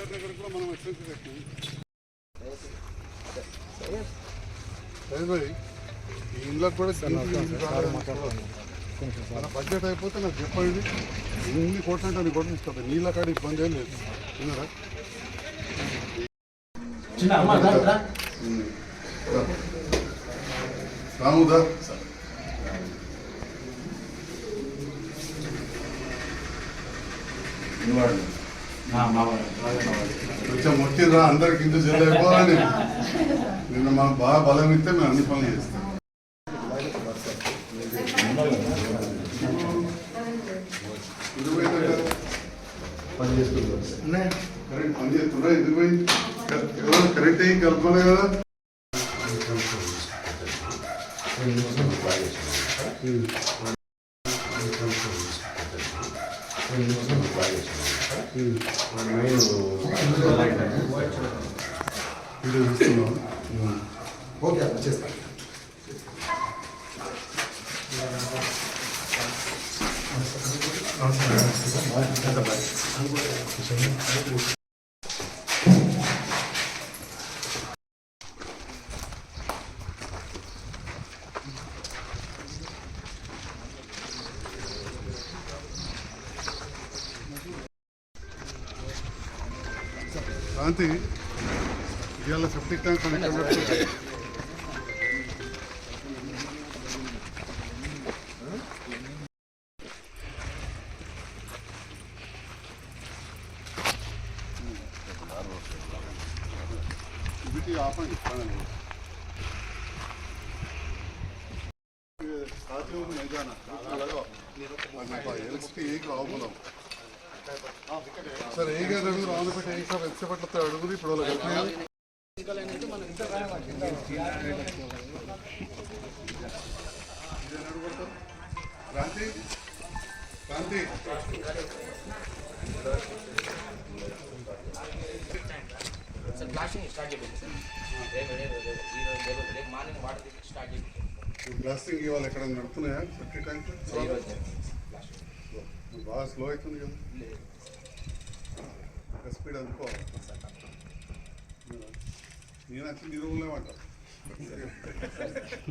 TR దగ్గర కూడా మనం ఎక్స్పెన్స్ కట్టినాం ఈ ఇండ్లకు కూడా మన బడ్జెట్ అయిపోతే నాకు చెప్పండి ఇన్ని కొట్టంటే నీ కొట్టు ఇస్తుంది నీళ్ళ కాడ ఇబ్బంది ఏం లేదు విన్నారా రాముదా కొంచెం మొట్టిరా అందరికి ఇంత జల్లు అయిపోవాలని నిన్న మాకు బాగా బలం ఇస్తే మేము అన్ని పనులు చేస్తాం. పోయిందా కదా? కరెంట్ పని చేస్తున్నా ఇది పోయింది కరెంట్ ఏం కలపలే కదా. వీడియో చూస్తున్నాం ఓకే అన్న చేస్తాను శాంతి ఇవాళ సెప్టిక్ ట్యాంక్ అని ఎక్కడ పెట్టుకుంటారు? ఇది ఆపండి పదండి. కాంతి ఇవాళ సెప్టిక్ ట్యాంక్ కనెక్ట్ కాదు ఎలక్ట్రిసిటీ ఏకి ఆవుకున్నాం సరే ఏ గారు అడుగురు ఆంధ్రపేట ఏ సార్? ఎంతసేపట్లో అడుగురు ఇప్పుడు వాళ్ళకి Kranti? Kranti? Sir blasting start చేయండి సార్. రేపు రేపు రేపు ఈరోజు రేపు రేపు మార్నింగ్ వాటర్ తెచ్చి స్టార్ట్ చేయండి. బ్లాస్టింగ్ ఇవాళ ఎక్కడ నడుతున్నాయా సెఫ్టీ ట్యాంక్? బాగా స్లో అవుతుంది కదా? ఒక స్పీడ్ అనుకో నేను వచ్చి నీ రూమ్లో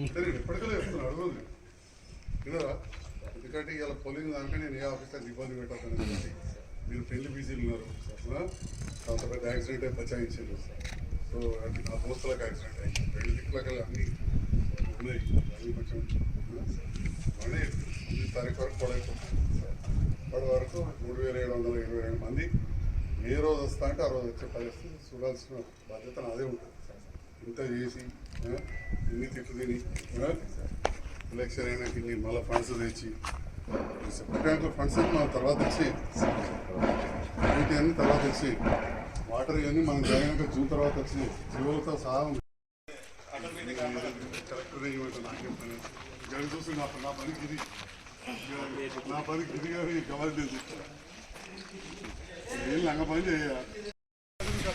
సరే ఎప్పటికీ చెప్తున్నా అడుగుంది వినరా ఎందుకంటే ఇలా పోలింగ్ దానికే నేను ఏ ఆఫీసర్ ఇబ్బంది పెట్టాను మీరు పెళ్ళి బిజీలు ఉన్నారు. అంత పెద్ద యాక్సిడెంట్ అయి బచాయించారు. సో అది నా దోస్తులకు యాక్సిడెంట్ అయింది. రెండు దిక్కులకు అన్ని ఉన్నాయి. అన్ని కొంచెం మళ్ళీ తారీఖు వరకు పొడైపోతుంది ఇప్పటి వరకు మూడు వేల ఏడు వందల ఇరవై రెండు మంది ఏ రోజు వస్తా అంటే ఆ రోజు వచ్చే పరిస్థితి చూడాల్సిన బాధ్యత నాదే ఉంటుంది. ఇంత చేసి ఇన్ని తిట్లు తిని ఎలక్షన్ అయినాక ఇన్ని మళ్ళీ ఫండ్స్ తెచ్చి సెప్టెంబర్ బ్యాంక్లో ఫండ్స్ మన తర్వాత తెచ్చి వీటి అన్ని తర్వాత తెచ్చి వాటర్ ఇవన్నీ మనం జరిగినాక జూన్ తర్వాత వచ్చి జీవులతో సహా. కలెక్టర్ నాకేం పని గడి చూసి నా నా పనికి ఇది. నా పని ఇది కవర్ చేసి ఏం లంగ పని చేయాలి ఇంకా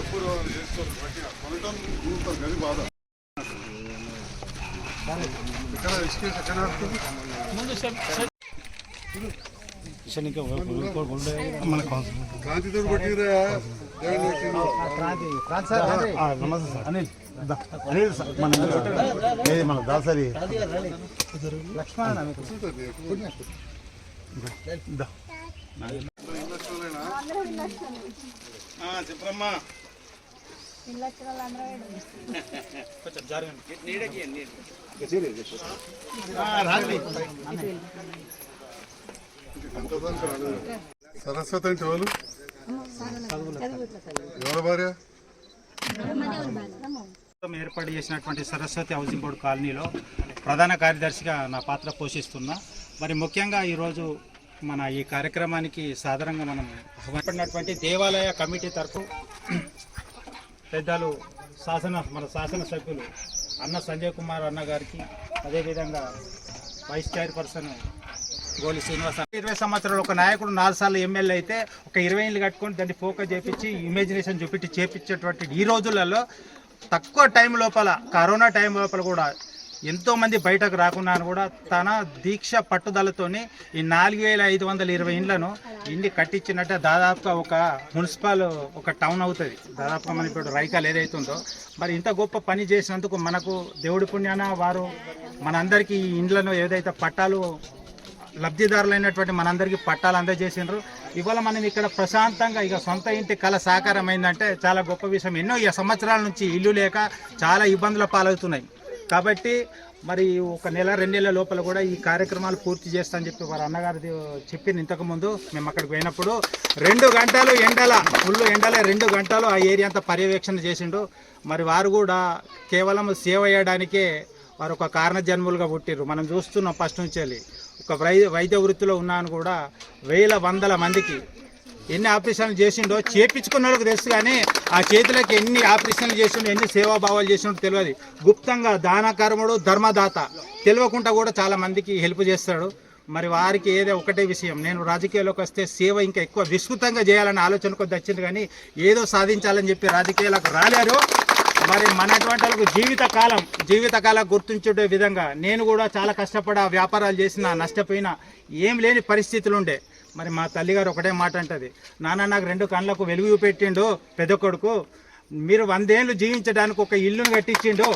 ఎప్పుడు చేసుకోరు గట్టిగా కొనటం గది బాధ ఎక్కడ ఎక్కడ పట్టిరా నమస్తే సార్. అనిల్. అనిల్ మన ఏది మన దాసరి. చెప్పమ్మా సరస్వతి అంటే ఎవరు? ఎవరి భార్య? ఏర్పాటు చేసినటువంటి సరస్వతి హౌసింగ్ బోర్డు కాలనీలో ప్రధాన కార్యదర్శిగా నా పాత్ర పోషిస్తున్నా. మరి ముఖ్యంగా ఈరోజు మన ఈ కార్యక్రమానికి సాధారణంగా మనం ఆహ్వానపడినటువంటి దేవాలయ కమిటీ తరఫు పెద్దలు శాసన మన శాసనసభ్యులు అన్న సంజయ్ కుమార్ అన్న గారికి అదేవిధంగా వైస్ చైర్పర్సన్ గోలి శ్రీనివాస ఇరవై సంవత్సరాలు ఒక నాయకుడు నాలుగు సార్లు ఎమ్మెల్యే అయితే ఒక ఇరవై ఏళ్ళు కట్టుకొని దాన్ని ఫోకస్ చేపించి ఇమేజినేషన్ చూపించి చేపించేటువంటి ఈ రోజులలో తక్కువ టైం లోపల కరోనా టైం లోపల కూడా ఎంతో మంది బయటకు రాకుండా కూడా తన దీక్ష పట్టుదలతోనే ఈ నాలుగు వేల ఐదు వందల ఇరవై ఇండ్లను ఇండి కట్టించినట్టే దాదాపుగా ఒక మున్సిపల్ ఒక టౌన్ అవుతుంది. దాదాపుగా మన ఇప్పుడు రైకాలు ఏదైతుందో. మరి ఇంత గొప్ప పని చేసినందుకు మనకు దేవుడి పుణ్యాన వారు మనందరికీ ఈ ఇండ్లను ఏదైతే పట్టాలు లబ్ధిదారులైనటువంటి మనందరికీ పట్టాలు అందజేసినారు ఇవాళ మనం ఇక్కడ ప్రశాంతంగా ఇక సొంత ఇంటి కళ సాకారం అయిందంటే చాలా గొప్ప విషయం. ఎన్నో సంవత్సరాల నుంచి ఇల్లు లేక చాలా ఇబ్బందుల పాలవుతున్నాయి. కాబట్టి మరి ఒక నెల రెండు నెలల లోపల కూడా ఈ కార్యక్రమాలు పూర్తి చేస్తానని చెప్పి వారు అన్నగారు చెప్పింది ఇంతకుముందు. మేము అక్కడికి పోయినప్పుడు రెండు గంటలు ఎండల ఫుల్ ఎండల రెండు గంటలు ఆ ఏరియా అంతా పర్యవేక్షణ చేసిండు. మరి వారు కూడా కేవలం సేవ చేయడానికే వారు ఒక కారణ జన్ములుగా పుట్టిర్రు. మనం చూస్తున్నాం ఫస్ట్ నుంచి వెళ్ళి. ఒక వై వైద్య వృత్తిలో ఉన్నాను కూడా వేల వందల మందికి. ఎన్ని ఆపరేషన్లు చేసిండో చేపించుకున్న వాళ్ళకి తెలుసు కానీ ఆ చేతులకి ఎన్ని ఆపరేషన్లు చేసిండో ఎన్ని సేవాభావాలు చేసిండో తెలియదు. గుప్తంగా దానకర్ముడు ధర్మదాత తెలియకుండా కూడా చాలా మందికి హెల్ప్ చేస్తాడు. మరి వారికి ఏదో ఒకటే విషయం. నేను రాజకీయాల్లోకి వస్తే సేవ ఇంకా ఎక్కువ విస్తృతంగా చేయాలనే ఆలోచన కొద్ది వచ్చింది కానీ ఏదో సాధించాలని చెప్పి రాజకీయాలకు రాలేరు మరి మనటువంటి వాళ్ళకు జీవితకాలం జీవితకాలం గుర్తుంచుడే విధంగా నేను కూడా చాలా కష్టపడి వ్యాపారాలు చేసిన నష్టపోయిన ఏం లేని పరిస్థితులు ఉండే మరి మా తల్లిగారు ఒకటే మాట అంటది నాన్న నాకు రెండు కళ్ళకు వెలుగు పెట్టిండు పెద్ద కొడుకు మీరు వందేళ్ళు జీవించడానికి ఒక ఇల్లును కట్టించిండు.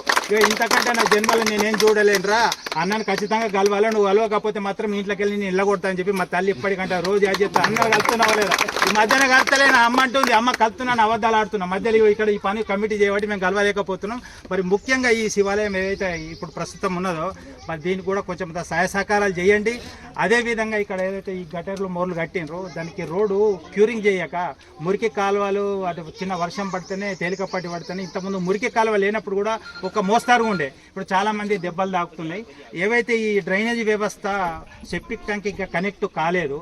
ఇంతకంటే నా జన్మలో నేనేం చూడలేనురా. అన్నను ఖచ్చితంగా కలవాలి నువ్వు కలవకపోతే మాత్రం ఇంట్లోకి వెళ్ళి నేను ఇళ్ళ కొడతా అని చెప్పి మా తల్లి ఇప్పటికంటే రోజు అది చెప్తా అన్న కలుతున్నావా లేదా? ఈ మధ్యన కలతలేను అమ్మ అంటుంది అమ్మ కలుతున్నాను అబద్ధాలు ఆడుతున్నా. మధ్యలో ఇక్కడ ఈ పని కమిటీ చేయబట్టి మేము కలవలేకపోతున్నాం. మరి ముఖ్యంగా ఈ శివాలయం ఏదైతే ఇప్పుడు ప్రస్తుతం ఉన్నదో మరి దీనికి కూడా కొంచెం సహాయ సహకారాలు చేయండి. అదేవిధంగా ఇక్కడ ఏదైతే ఈ గటర్లు మోర్లు కట్టినరో దానికి రోడ్డు క్యూరింగ్ చేయక మురికి కాలువలు అటు చిన్న వర్షం పడితేనే తేలికపాటి పడితేనే ఇంతకుముందు మురికి కాలువ లేనప్పుడు కూడా ఒక మోస్తారు ఉండే. ఇప్పుడు చాలామంది దెబ్బలు తాకుతున్నాయి. ఏవైతే ఈ డ్రైనేజీ వ్యవస్థ సెప్టిక్ ట్యాంక్ ఇంకా కనెక్ట్ కాలేదు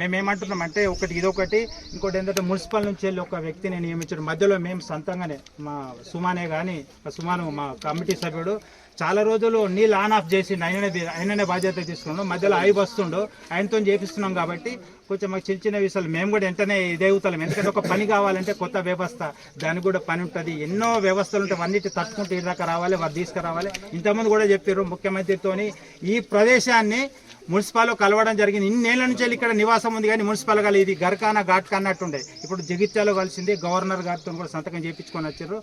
మేము ఏమంటున్నాం అంటే ఒకటి ఇదొకటి ఇంకోటి ఏంటంటే మున్సిపల్ నుంచి వెళ్ళి ఒక వ్యక్తిని నియమించడం. మధ్యలో మేము సొంతంగానే మా సుమానే కానీ సుమాను మా కమిటీ సభ్యుడు చాలా రోజులు నీళ్ళు ఆన్ ఆఫ్ చేసి ఆయననే ఆయననే బాధ్యత తీసుకున్నాడు. మధ్యలో అయి వస్తుండో ఆయనతో చేపిస్తున్నాం కాబట్టి కొంచెం మాకు చిన్న చిన్న విషయాలు. మేము కూడా వెంటనే ఇదేవుతాం ఎందుకంటే ఒక పని కావాలంటే కొత్త వ్యవస్థ దానికి కూడా పని ఉంటుంది. ఎన్నో వ్యవస్థలు ఉంటాయి. అన్నిటి తట్టుకుంటూ ఇదాకా రావాలి వారు తీసుకురావాలి. ఇంతకుముందు కూడా చెప్పారు ముఖ్యమంత్రితోని ఈ ప్రదేశాన్ని మున్సిపాల్లో కలవడం జరిగింది. ఇన్నేళ్ళ నుంచి ఇక్కడ నివాసం ఉంది కానీ మున్సిపల్గా ఇది గర్కానా ఘాట్కా అన్నట్టుండే. ఇప్పుడు జగిత్యాలో కలిసింది గవర్నర్ గారితో కూడా సంతకం చేయించుకొని వచ్చారు.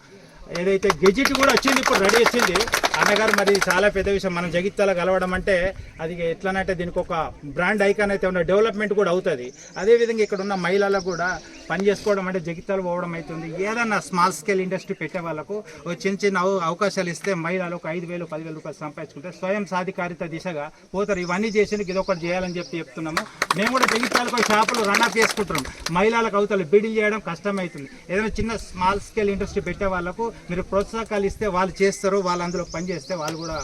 ఏదైతే గెజిట్ కూడా వచ్చింది ఇప్పుడు రెడీ వచ్చింది. అన్నగారు మరి చాలా పెద్ద విషయం. మనం జగిత్యాల కలవడం అంటే అది ఎట్లనంటే దీనికి ఒక బ్రాండ్ ఐకాన్ అయితే ఉన్న డెవలప్మెంట్ కూడా అవుతుంది. అదేవిధంగా ఇక్కడ ఉన్న మహిళలకు కూడా పని చేసుకోవడం అంటే జగిత్యాలు పోవడం అవుతుంది. ఏదన్నా స్మాల్ స్కేల్ ఇండస్ట్రీ పెట్టే వాళ్ళకు చిన్న చిన్న అవకాశాలు ఇస్తే మహిళలు ఒక ఐదు వేలు పదివేలు రూపాయలు సంపాదించుకుంటే స్వయం సాధికారిత దిశగా పోతారు. ఇవన్నీ చేసి ఇది ఒకటి చేయాలని చెప్పి చెప్తున్నాము. మేము కూడా జగిత్యాలకు షాపులు రన్అప్ చేసుకుంటున్నాం. మహిళలకు అవతల బిడిల్ చేయడం కష్టమవుతుంది. ఏదైనా చిన్న స్మాల్ స్కేల్ ఇండస్ట్రీ పెట్టే వాళ్ళకు మీరు ప్రోత్సాహకాలు ఇస్తే వాళ్ళు చేస్తారు వాళ్ళు అందులో పనిచేస్తే వాళ్ళు కూడా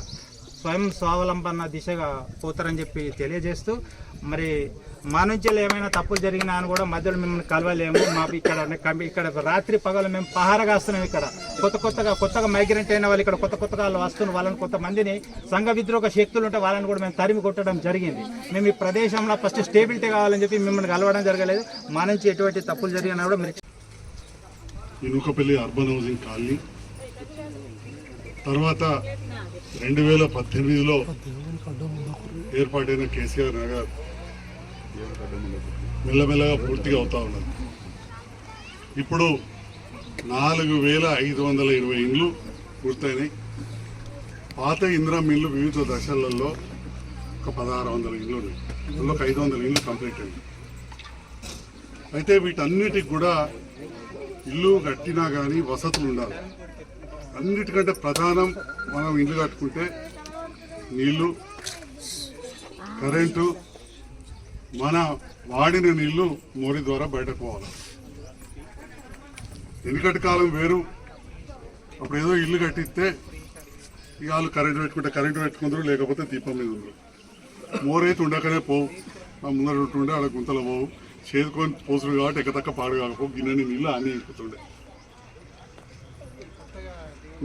స్వయం స్వావలంబన దిశగా పోతారని చెప్పి తెలియజేస్తూ మరి మా నుంచి ఏమైనా తప్పులు జరిగినా అని కూడా మధ్యలో మిమ్మల్ని కలవలేము. మా ఇక్కడ ఇక్కడ రాత్రి పగలు మేము పహారగాస్తున్నాం ఇక్కడ. కొత్త కొత్తగా కొత్తగా మైగ్రెంట్ అయిన వాళ్ళు ఇక్కడ కొత్త కొత్తగా వాళ్ళు వస్తున్న వాళ్ళని కొంతమందిని సంఘ విద్రోహ శక్తులు ఉంటే వాళ్ళని కూడా మేము తరిమి కొట్టడం జరిగింది. మేము ఈ ప్రదేశంలో ఫస్ట్ స్టేబిలిటీ కావాలని చెప్పి మిమ్మల్ని కలవడం జరగలేదు. మా నుంచి ఎటువంటి తప్పులు జరిగినా కూడా మీరు ఇనుకపల్లి అర్బన్ హౌసింగ్ కాలనీ. తర్వాత రెండు వేల పద్దెనిమిదిలో ఏర్పాటైన కేసీఆర్ నగర్ మెల్లమెల్లగా పూర్తిగా అవుతా ఉన్నది. ఇప్పుడు నాలుగు వేల ఐదు వందల ఇరవై ఇండ్లు పూర్తయినాయి. పాత ఇందిరా మిల్లు వివిధ దశలలో ఒక పదహారు వందల ఇండ్లు ఉన్నాయి. అందులో ఒక ఐదు వందల ఇండ్లు కంప్లీట్ అయింది అయితే వీటన్నిటికి కూడా ఇల్లు కట్టినా కానీ వసతులు ఉండాలి. అన్నిటికంటే ప్రధానం మనం ఇల్లు కట్టుకుంటే నీళ్ళు కరెంటు మన వాడిన నీళ్ళు మోరి ద్వారా బయటకు పోవాలి. వెనుకటి కాలం వేరు. అప్పుడు ఏదో ఇల్లు కట్టిస్తే ఇక వాళ్ళు కరెంటు పెట్టుకుంటే కరెంటు పెట్టుకుందరు లేకపోతే దీపం మీద ఉండరు మోరైతే ఉండకనే పోవు. ఆ ముందర ఉంటుండే ఆడ గుంతలు పోవు. చేదుకొని పోసుడు కాబట్టి ఎక్కతక్క పాడు కాకపోవు. గిన్నెని నీళ్ళు అన్నీ ఇంకుతుండే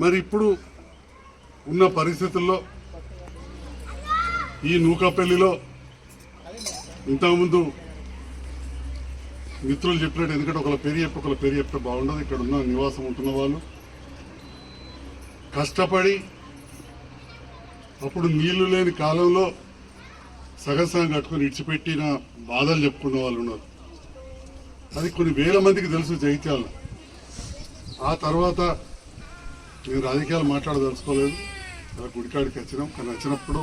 మరి ఇప్పుడు ఉన్న పరిస్థితుల్లో ఈ నూకపల్లిలో ఇంతకుముందు మిత్రులు చెప్పినట్టు ఎందుకంటే ఒకళ్ళ పేరు చెప్పి ఒకళ్ళ పేరు చెప్తే బాగుండదు. ఇక్కడ ఉన్న నివాసం ఉంటున్న వాళ్ళు. కష్టపడి అప్పుడు నీళ్ళు లేని కాలంలో సగసగం కట్టుకుని ఇడిచిపెట్టిన బాధలు చెప్పుకున్న వాళ్ళు ఉన్నారు. అది కొన్ని వేల మందికి తెలుసు జైత్యాల. ఆ తర్వాత నేను రాజకీయాలు మాట్లాడదలుచుకోలేదు. అలా గుడికాడికి వచ్చినాం. కానీ వచ్చినప్పుడు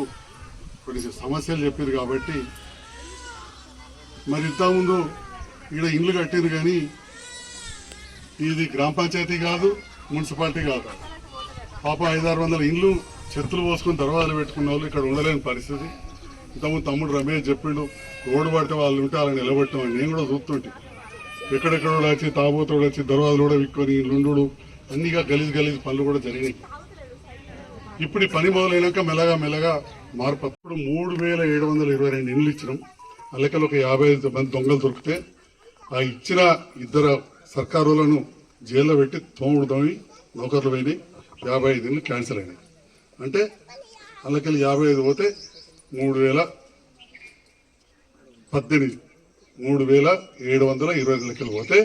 కొన్ని సమస్యలు చెప్పారు కాబట్టి మరి ఇంతకుముందు ఈడ ఇండ్లు కట్టారు కానీ ఇది గ్రామ పంచాయతీ కాదు మున్సిపాలిటీ కాదు. పాప ఐదారు వందల ఇండ్లు చెత్తలు పోసుకొని దర్వాజాలు పెట్టుకున్న వాళ్ళు ఇక్కడ ఉండలేని పరిస్థితి. ఇంతకుముందు తమ్ముడు రమేష్ చెప్పిండు రోడ్డు పడితే వాళ్ళు ఉంటే వాళ్ళని నిలబెట్టామని. నేను కూడా చూస్తుంటే. ఎక్కడెక్కడ వచ్చి తాబోతోడు వచ్చి దర్వాజలు కూడా విక్కొని లుండు అన్నిగా గలీజ్ గలీజ్ పనులు కూడా జరిగినాయి. ఇప్పుడు ఈ పని మొదలైనాక మెల్లగా మెల్లగా మార్పు అప్పుడు మూడు వేల ఏడు వందల ఇరవై రెండు ఇండ్లు ఇచ్చినాం. అల్లకలు ఒక యాభై ఐదు మంది దొంగలు దొరికితే ఆ ఇచ్చిన ఇద్దరు సర్కారులను జైల్లో పెట్టి తోముడు తోమి నౌకర్లు పోయినాయి. యాభై ఐదు ఇండ్లు క్యాన్సిల్ అయినాయి. అంటే అల్లకెళ్ళి యాభై ఐదు పోతే మూడు వేల పద్దెనిమిది మూడు వేల ఏడు వందల ఇరవై ఐదు లెక్కలు పోతే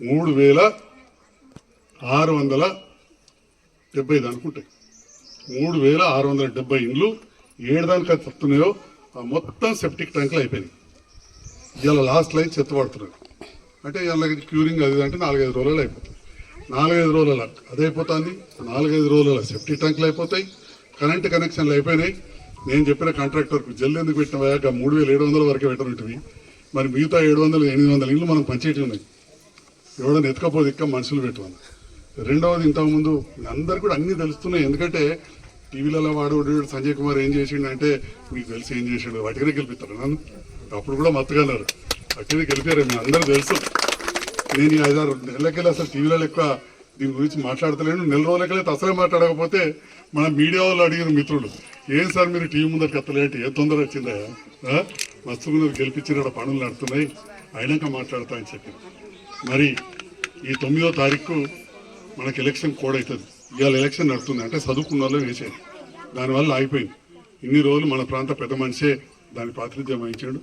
మూడు వేల ఆరు వందల డెబ్బై ఐదు అనుకుంటాయి మూడు వేల ఆరు వందల డెబ్బై ఇండ్లు ఏడు దానికి చెప్తున్నాయో ఆ మొత్తం సెప్టిక్ ట్యాంకులు అయిపోయినాయి. ఇవాళ లాస్ట్ లైన్ చెత్త పడుతున్నారు అంటే ఇవాళ క్యూరింగ్ అది అంటే నాలుగైదు రోజులు అయిపోతుంది. నాలుగైదు రోజుల అదైపోతుంది నాలుగైదు రోజుల సెప్టిక్ ట్యాంకులు అయిపోతాయి కరెంట్ కనెక్షన్లు అయిపోయినాయి. నేను చెప్పిన కాంట్రాక్టర్కు జల్లు ఎందుకు పెట్టిన మూడు వేల ఏడు వందల వరకే పెట్టనుంటివి. మరి మిగతా ఏడు వందలు ఎనిమిది వందల ఇళ్ళు మనం పంచేటి ఉన్నాయి ఎవడన్నా ఎత్తుకపోతే ఇక్క మనుషులు పెట్టుకున్నాం రెండవది ఇంతకుముందు అందరు కూడా అన్ని తెలుస్తున్నాయి. ఎందుకంటే టీవీలలో వాడు వాడు సంజయ్ కుమార్ ఏం చేసిండు అంటే మీకు తెలిసి ఏం చేసిండు? వాటికనే గెలిపిస్తారు నన్ను అప్పుడు కూడా మత్తుగన్నారు. వాటికనే గెలిపారు మీ అందరూ తెలుసు. నేను ఈ ఐదారు నెలలకెళ్ళి అసలు టీవీలలో ఎక్కువ దీని గురించి మాట్లాడతలేను. నెల రోజులకెళ్ళి అసలే మాట్లాడకపోతే మన మీడియా వాళ్ళు అడిగిన మిత్రులు ఏం సార్ మీరు టీవీ ముందర కత్తలేంటి ఏ తొందర వచ్చిందా? మస్తు మీద గెలిపించిన పనులు నడుతున్నాయి అయినాక మాట్లాడతా అని చెప్పి. మరి ఈ తొమ్మిదో తారీఖు మనకి ఎలక్షన్ కోడ్ అవుతుంది ఇవాళ ఎలక్షన్ నడుస్తుంది అంటే చదువుకున్న వాళ్ళు వేసేది దానివల్ల ఆగిపోయింది. ఇన్ని రోజులు మన ప్రాంత పెద్ద మనిషే దాని ప్రాతినిధ్యం వహించాడు.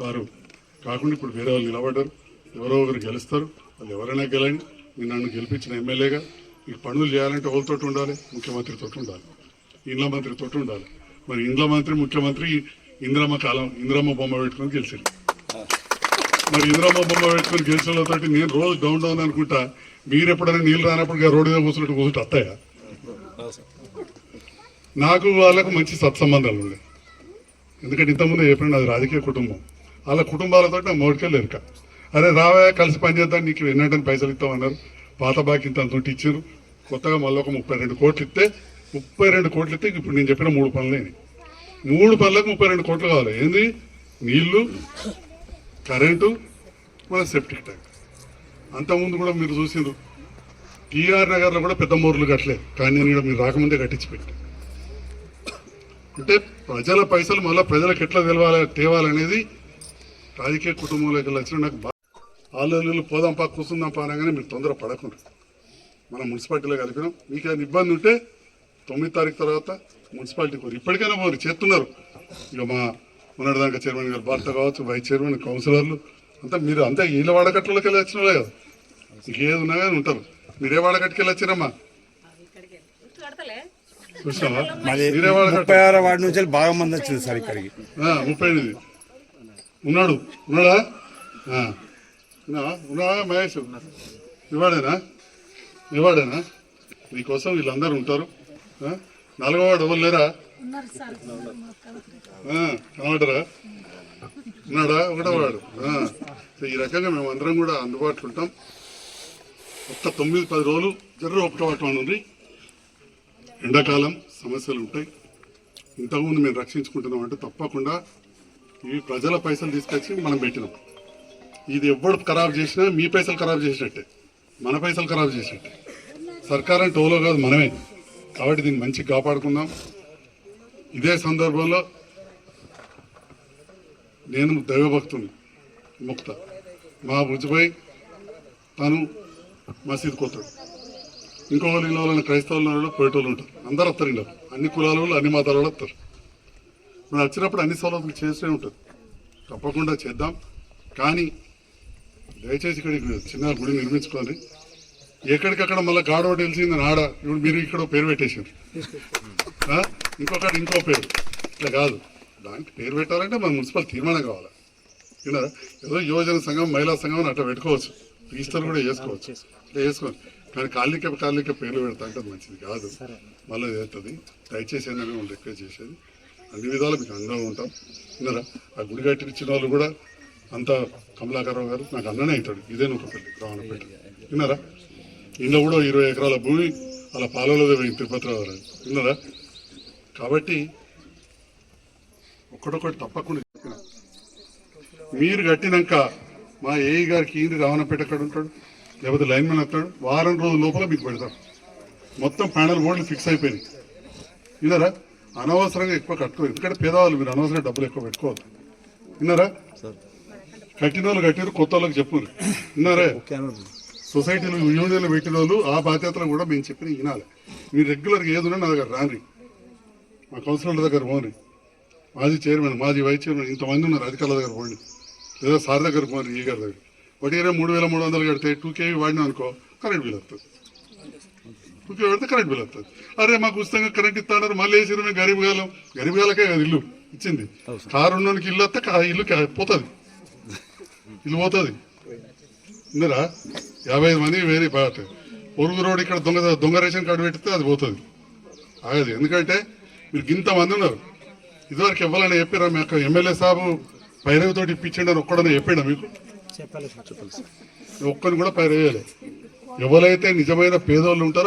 వారు కాకుండా ఇప్పుడు వేరే వాళ్ళు నిలబడ్డారు. ఎవరో ఒకరు గెలుస్తారు. వాళ్ళు ఎవరైనా గెలండి. మీరు నన్ను గెలిపించిన ఎమ్మెల్యేగా. ఈ పనులు చేయాలంటే ఎవరితో ఉండాలి. ముఖ్యమంత్రితో ఉండాలి. ఇండ్ల మంత్రితో ఉండాలి. మరి ఇండ్ల మంత్రి ముఖ్యమంత్రి ఇంద్రమ్మ కాలం ఇంద్రమ్మ బొమ్మ పెట్టుకొని గెలిచింది మరి ఇంద్రమ్మ బొమ్మ పెట్టుకొని గెలిచిన వాళ్ళతోటి నేను రోజు డౌన్ డౌన్ అనుకుంటా. మీరు ఎప్పుడైనా నీళ్ళు రానప్పుడు రోడ్డు మీద కూర్చున్నట్టు కూర్చుంటే వస్తాయా నాకు వాళ్ళకు మంచి సత్సంబంధాలు ఉన్నాయి ఎందుకంటే ఇంతకుముందు చెప్పిన అది రాజకీయ కుటుంబం. వాళ్ళ కుటుంబాలతో నా మోడికెళ్ళి ఎరుక అరే రావయ్య కలిసి పనిచేద్దాం నీకు ఎన్నటని పైసలు ఇస్తామన్నారు పాత బాకి ఇంత అంత ఇచ్చారు. కొత్తగా మళ్ళీ ఒక ముప్పై రెండు కోట్లు ఇస్తే ముప్పై రెండు కోట్లు ఇస్తే ఇప్పుడు నేను చెప్పిన మూడు పనులు మూడు పనులకు ముప్పై రెండు కోట్లు కావాలి. ఏంది? నీళ్ళు కరెంటు మన సెప్టిక్ ట్యాంక్ అంతకుముందు కూడా మీరు చూసిండ్రు. టీఆర్ నగర్లో కూడా పెద్ద మోర్లు కట్టలేదు కానీ నేను మీరు రాకముందే కట్టించి పెట్టి అంటే ప్రజల పైసలు మళ్ళీ ప్రజలకు ఎట్లా తెలవాలి తేవాలనేది రాజకీయ కుటుంబంలోకి వచ్చిన నాకు బాగా ఆలోచనలు పోదాంపా కూర్చుందాంపా కూర్చుందాం అనగానే మీరు తొందర పడకుండా. మనం మున్సిపాలిటీలో కలిపినాం. మీకు ఏమైనా ఇబ్బంది ఉంటే తొమ్మిది తారీఖు తర్వాత మున్సిపాలిటీ కోరు ఇప్పటికైనా పోరు చేస్తున్నారు. ఇక మా మొన్నటిదాకా చైర్మన్ గారు భర్త కావచ్చు వైస్ చైర్మన్ కౌన్సిలర్లు అంతా మీరు అంతా వీళ్ళ వాడకట్లలోకి వెళ్ళి వచ్చిన వాళ్ళే కదా. ఇంకేది ఉన్నా కానీ ఉంటారు. మీరే వెళ్ళి వచ్చిరమ్మా చూసినావా మీరే ముప్పై ఆరో వార్డు నుంచి బాగా మంది వచ్చింది సార్ ఇక్కడికి. ఆ, ముప్పై ఎనిమిది. ఉన్నాడు. ఉన్నాడా. ఉన్నావా? ఉన్నావా మహేష్? ఇవాడేనా? ఇవాడేనా? మీకోసం వీళ్ళందరూ ఉంటారు. ఆ? నాలుగోవాడు ఎవరు లేరా? కనబడరా ఉన్నాడా? ఒకటోవాడు ఆ. సో ఈ రకంగా మేము అందరం కూడా అందుబాటులో ఉంటాం. ఒక్క తొమ్మిది పది రోజులు జర్ర ఒక్కటం ఉంది. ఎండాకాలం సమస్యలు ఉంటాయి. ఇంతకుముందు మేము రక్షించుకుంటున్నాం అంటే తప్పకుండా ఈ ప్రజల పైసలు తీసుకొచ్చి మనం పెట్టినాం. ఇది ఎవ్వడు ఖరాబ్ చేసినా మీ పైసలు ఖరాబ్ చేసినట్టే. మన పైసలు ఖరాబ్ చేసినట్టే. సర్కార్ అంటే ఓలో కాదు మనమే. కాబట్టి దీన్ని మంచిగా కాపాడుకుందాం. ఇదే సందర్భంలో నేను దైవభక్తుని ముక్త. మా భుజపై తను మసీద్ పోతాడు ఇంకో వాళ్ళు ఇలా వాళ్ళని క్రైస్తవులు ఉన్నారు పోయేటోళ్ళు ఉంటారు. అందరు వస్తారు ఇలా. అన్ని కులాల వాళ్ళు అన్ని మతాల వాళ్ళు వస్తారు. మనం వచ్చినప్పుడు అన్ని సౌలభ్యం చేస్తూనే ఉంటుంది తప్పకుండా చేద్దాం. కానీ దయచేసి ఇక్కడ చిన్న గుడి నిర్మించుకోవాలి ఎక్కడికక్కడ మళ్ళీ గాడోటి తెలిసింది ఆడ ఇప్పుడు మీరు ఇక్కడ పేరు పెట్టేసారు ఇంకొకటి ఇంకో పేరు. ఇట్లా కాదు. దానికి పేరు పెట్టాలంటే మన మున్సిపల్ తీర్మానం కావాలి. ఏదో యువజన సంఘం మహిళా సంఘం అని అట్లా పెట్టుకోవచ్చు. రిజిస్టర్ కూడా చేసుకోవచ్చు చేసుకోవచ్చు కానీ కాళ్ళకి కాళ్ళకి పేర్లు పెడతా అంటే అది మంచిది కాదు. మళ్ళీ ఏదవుతుంది దయచేసి ఏంటంటే వాళ్ళు రిక్వెస్ట్ చేసేది అన్ని విధాలు మీకు అండగా ఉంటాం. విన్నారా ఆ గుడి కట్టించిన వాళ్ళు కూడా అంత కమలాకరరావు గారు నాకు అన్ననే అవుతాడు ఇదే నూకపల్లి రావణపేట విన్నారా? ఇంట్లో కూడా ఇరవై ఎకరాల భూమి అలా పాలలో పోయింది తిరుపతిరావు గారు. విన్నారా? కాబట్టి ఒక్కడొక్కటి తప్పకుండా చెప్పిన. మీరు కట్టినాక మా ఏఈ గారికి ఈయన రావణపేట ఎక్కడ ఉంటాడు లేకపోతే లైన్ మ్యాన్ వస్తాడు వారం రోజుల లోపల మీకు పెడతాడు మొత్తం ప్యానల్ బోర్డులు ఫిక్స్ అయిపోయినాయి విన్నారా? అనవసరంగా ఎక్కువ కట్టుకోరు ఎందుకంటే పేదవాళ్ళు మీరు అనవసరంగా డబ్బులు ఎక్కువ పెట్టుకోవద్దు. విన్నారా? కట్టిన వాళ్ళు కట్టిన కొత్త వాళ్ళకి చెప్పు విన్నారా? సొసైటీలు యూనియన్లు పెట్టిన వాళ్ళు ఆ బాధ్యతలు కూడా మేము చెప్పిన వినాలి. మీరు రెగ్యులర్గా ఏదున్నా నా దగ్గర రాని మా కౌన్సిలర్ దగ్గర పోని మాజీ చైర్మన్ మాజీ వైస్ చైర్మన్ ఇంతమంది ఉన్నారు అధికారుల దగ్గర పోండి. లేదా సార్ దగ్గర పోని ఈ గారి దగ్గర. వడ్డీనే మూడు వేల మూడు వందలు కడితే టూ కేవీ వాడినా అనుకో కరెంట్ బిల్ వస్తుంది టూ కేవీ పెడితే కరెంట్ బిల్ వస్తుంది అరే మాకు ఉచితంగా కరెంట్ ఇస్తాడారు మళ్ళీ వేసిరు మేము గరీబ్ గాలం. గరీబ్ గాలకే కదా ఇల్లు ఇచ్చింది. కారు ఉన్నోనికి ఇల్లు వస్తే ఇల్లు పోతుంది. ఇల్లు పోతుంది. ఉన్నారా యాభై ఐదు మంది వేరే పాట పొరుగు రోడ్ ఇక్కడ దొంగ దొంగ రేషన్ కార్డు పెడితే అది పోతుంది. ఆగదు. ఎందుకంటే మీరు ఇంత మంది ఉన్నారు. ఇదివరకు ఇవ్వాలని చెప్పారా మీ యొక్క ఎమ్మెల్యే సాబు పైరవితోటి ఇప్పించండి అని ఒక్కడనే చెప్పాడా మీకు? చెప్పాలి సార్. ఒక్కరిని కూడా పైరవేయాలి. ఎవరైతే నిజమైన పేదోళ్ళు ఉంటారో